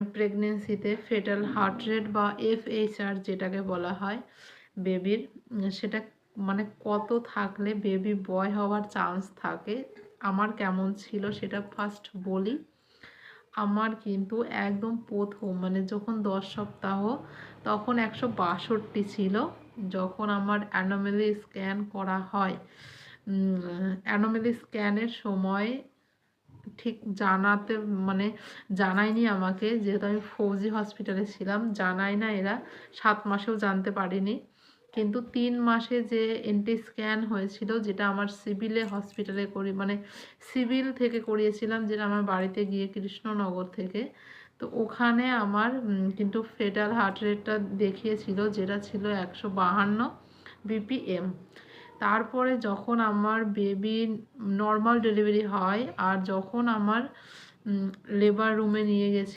প্রেগনেন্সিতে fetal heart rate বা FHR যেটাকে বলা হয় বেবির সেটা মানে কত থাকলে বেবি বয় হওয়ার চান্স থাকে, আমার কেমন ছিল সেটা ফার্স্ট বলি। আমার কিন্তু একদম প্রথম মানে যখন দশ সপ্তাহ, তখন একশো বাষট্টি ছিল, যখন আমার অ্যানোমেলি স্ক্যান করা হয়। অ্যানোমেলি স্ক্যানের সময় ঠিক জানাতে মানে জানায়নি আমাকে। যেহেতু আমি ফৌজি হসপিটালে ছিলাম জানাই না এরা। সাত মাসেও জানতে পারিনি। কিন্তু তিন মাসে যে এনটি স্ক্যান হয়েছিল, যেটা আমার সিভিলে হসপিটালে করি মানে সিভিল থেকে করিয়েছিলাম, যেটা আমার বাড়িতে গিয়ে কৃষ্ণনগর থেকে। তো ওখানে আমার কিন্তু ফেটাল হার্ট রেটটা দেখিয়েছিল, যেটা ছিল একশো বাহান্ন বিপিএম তারপরে যখন আমার বেবি নর্মাল ডেলিভারি হয় আর যখন আমার লেবার রুমে নিয়ে গেছি